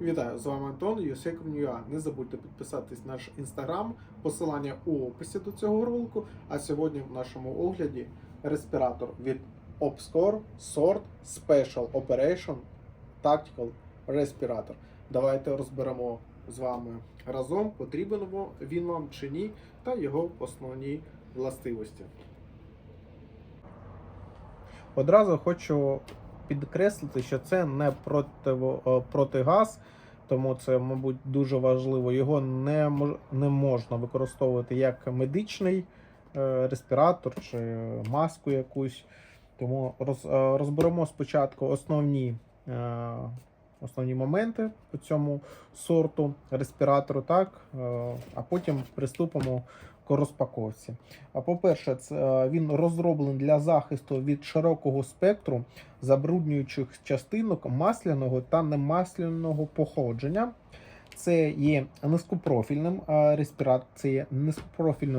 Вітаю, з вами Антон, USECOM.ua. Не забудьте підписатись на наш інстаграм, посилання у описі до цього ролику. А сьогодні в нашому огляді респіратор від Opscore Sort Special Operation Tactical Respirator. Давайте розберемо з вами разом, потрібен він вам чи ні, та його основні властивості. Одразу хочу підкреслити, що це не противо- е, протигаз, тому це, мабуть, дуже важливо. Його не, не можна використовувати як медичний е, респіратор чи маску якусь. Тому роз, е, розберемо спочатку основні, е, основні моменти по цьому сорту респіратору, так, а потім приступимо розпаковці. А по-перше, е, він розроблений для захисту від широкого спектру забруднюючих частинок масляного та немасляного походження. Це є низькопрофільним е, це є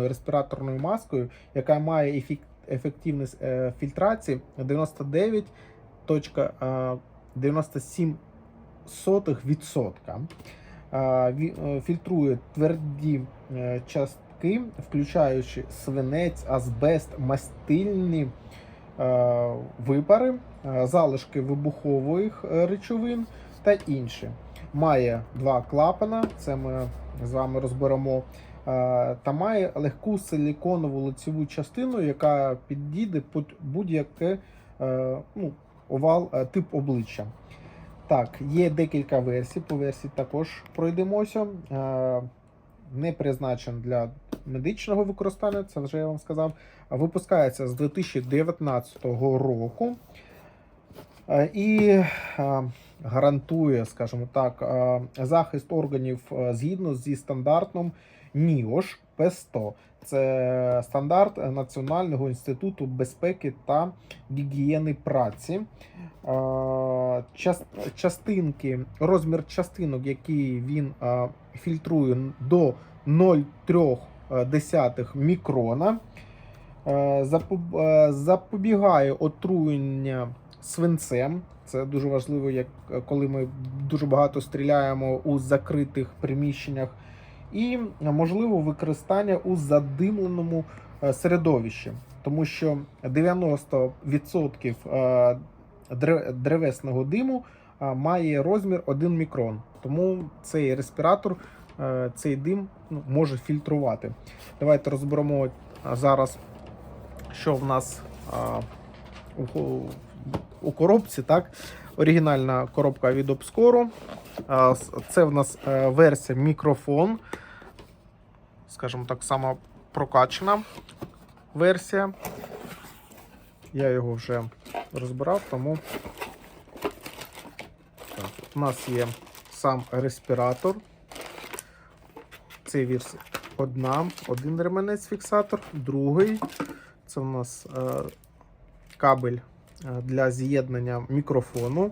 респіраторною маскою, яка має ефективність е, фільтрації 99.97%. Е, ві- е, Фільтрує тверді е, частки, включаючи свинець, азбест, мастильні е, випари, е, залишки вибухових е, речовин та інші. Має два клапана, це ми з вами розберемо. е, Та має легку силіконову лицеву частину, яка підійде під будь-яке ну, овал, тип обличчя. Так, є декілька версій. По версії також пройдемося. Не призначен для медичного використання, це вже я вам сказав. Випускається з 2019 року. Е, І е, гарантує, скажімо так, е, захист органів згідно зі стандартом NIOSH P100. Це стандарт Національного інституту безпеки та гігієни праці. Частинки, розмір частинок, які він фільтрує до 0,3 мікрона. Е, е, Запобігає отруєння свинцем. Це дуже важливо, як коли ми дуже багато стріляємо у закритих приміщеннях, і можливо використання у задимленому е, середовищі, тому що 90% е, древесного диму має розмір 1 мікрон. Тому цей респіратор, цей дим ну, може фільтрувати. Давайте розберемо е, зараз, що в нас у, коробці. Так? Оригінальна коробка від с- Це в нас е, версія мікрофон. Скажімо так, сама прокачана версія. Я його вже розбирав, тому так, у нас є сам респіратор. Це версія одна, один ременець фіксатор, другий. Це у нас е, кабель е, для з'єднання мікрофону.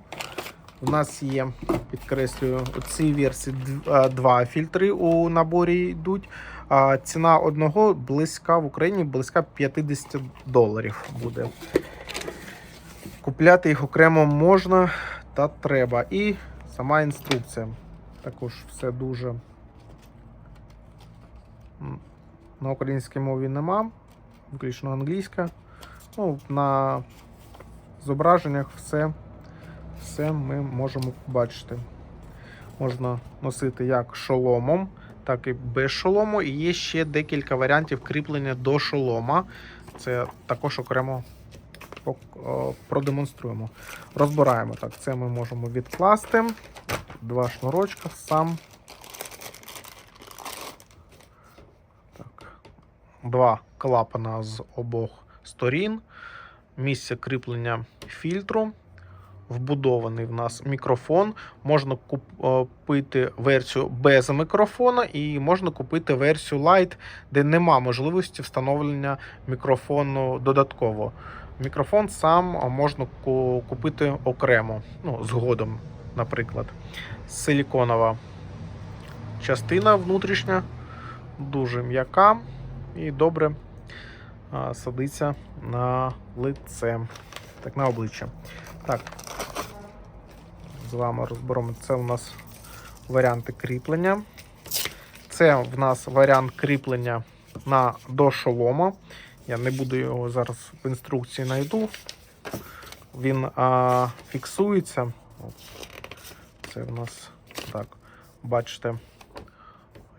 У нас є, підкреслюю, у цій версії е, два фільтри у наборі йдуть. А ціна одного близька в Україні близька 50 доларів буде. Купляти їх окремо можна та треба. І сама інструкція. Також все дуже на українській мові нема, виключно англійська. Ну, на зображеннях все, все ми можемо побачити. Можна носити як шоломом, так і без шолому. І є ще декілька варіантів кріплення до шолома. Це також окремо продемонструємо. Розбираємо так. Це ми можемо відкласти. Два шнурочка сам. Два клапана з обох сторін. Місце кріплення фільтру. Вбудований в нас мікрофон. Можна купити версію без мікрофона, і можна купити версію Lite, де нема можливості встановлення мікрофону додатково. Мікрофон сам можна купити окремо, ну, згодом, наприклад. Силіконова частина внутрішня, дуже м'яка і добре садиться на лице, так, на обличчя. Так, з вами розберемо. Це у нас варіанти кріплення. Це в нас варіант кріплення на до шолома. Я не буду його зараз в інструкції знайду. Він а, фіксується. Це в нас так, бачите,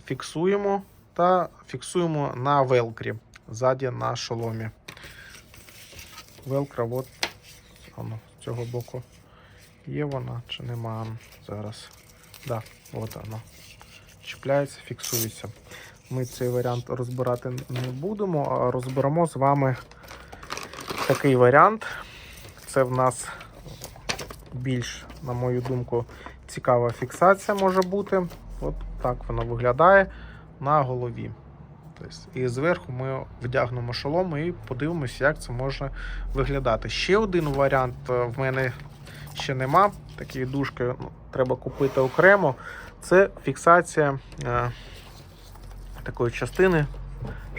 фіксуємо та фіксуємо на велкрі ззаді на шоломі. Велкра, от воно з цього боку. Є вона чи нема зараз. Да, от воно. Чіпляється, фіксується. Ми цей варіант розбирати не будемо, а розберемо з вами такий варіант. Це в нас більш, на мою думку, цікава фіксація може бути. От так воно виглядає на голові. Тобто, і зверху ми вдягнемо шолом і подивимося, як це може виглядати. Ще один варіант е, в мене ще нема. Такі дужки ну, треба купити окремо. Це фіксація е, такої частини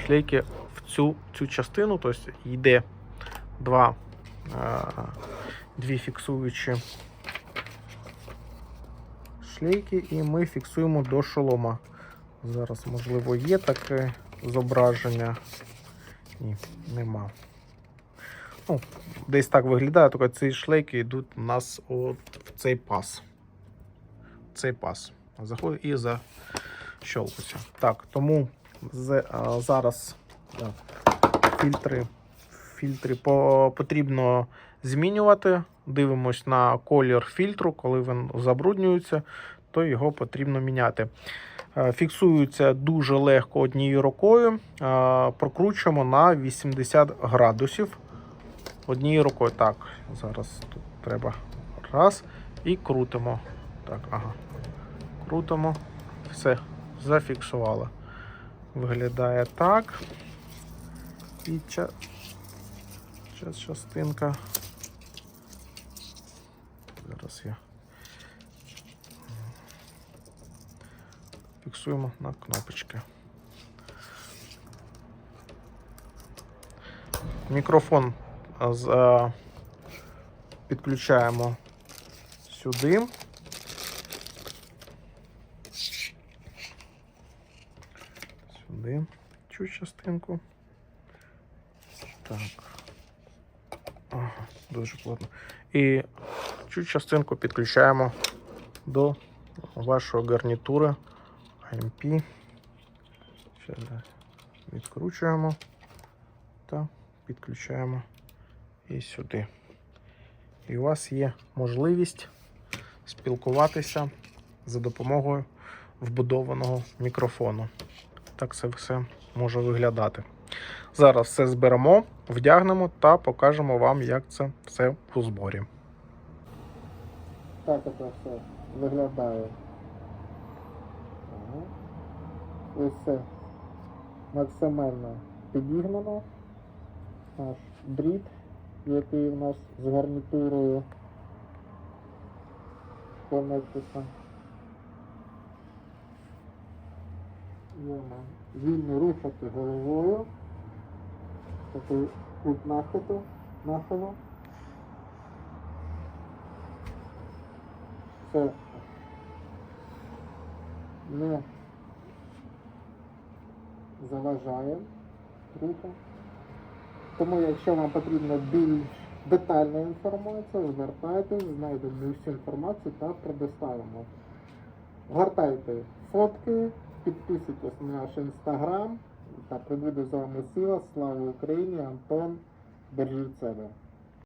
шлейки в цю, цю частину, тобто йде два, е, дві фіксуючі шлейки, і ми фіксуємо до шолома. Зараз, можливо, є таке зображення. Ні, нема. Ну, десь так виглядає, тільки ці шлейки йдуть у нас от в цей пас. Цей пас. Заходить і защолкується. Так, тому зараз так, фільтри, фільтри потрібно змінювати. Дивимось на колір фільтру, коли він забруднюється, то його потрібно міняти. Е, Фіксується дуже легко однією рукою. Е, Прокручуємо на 80 градусів. Однією рукою. Так, зараз тут треба раз. І крутимо. Так, ага. Крутимо. Все, зафіксували. Виглядає так. І ча... ча- частинка. Зараз я. Фіксуємо на кнопочки. Мікрофон з, підключаємо сюди. Сюди цю частинку. Так. Ага, дуже плотно. І цю частинку підключаємо до вашої гарнітури AMP. Ще раз відкручуємо та підключаємо і сюди. І у вас є можливість спілкуватися за допомогою вбудованого мікрофону. Так це все може виглядати. Зараз все зберемо, вдягнемо та покажемо вам, як це все у зборі. Так це все виглядає. Ага. Це максимально підігнано. Наш дріт, який у нас з гарнітурою конектиться. Можна вільно рухати головою. Такий кут нахилу, нахилу. Це не заважає руху. Тому, якщо вам потрібна більш детальна інформація, звертайтесь, знайдемо всю інформацію та предоставимо. Гортайте фотки, підписуйтесь на наш інстаграм. та прибуде з вами сила. Слава Україні! Антон, бережіть себе.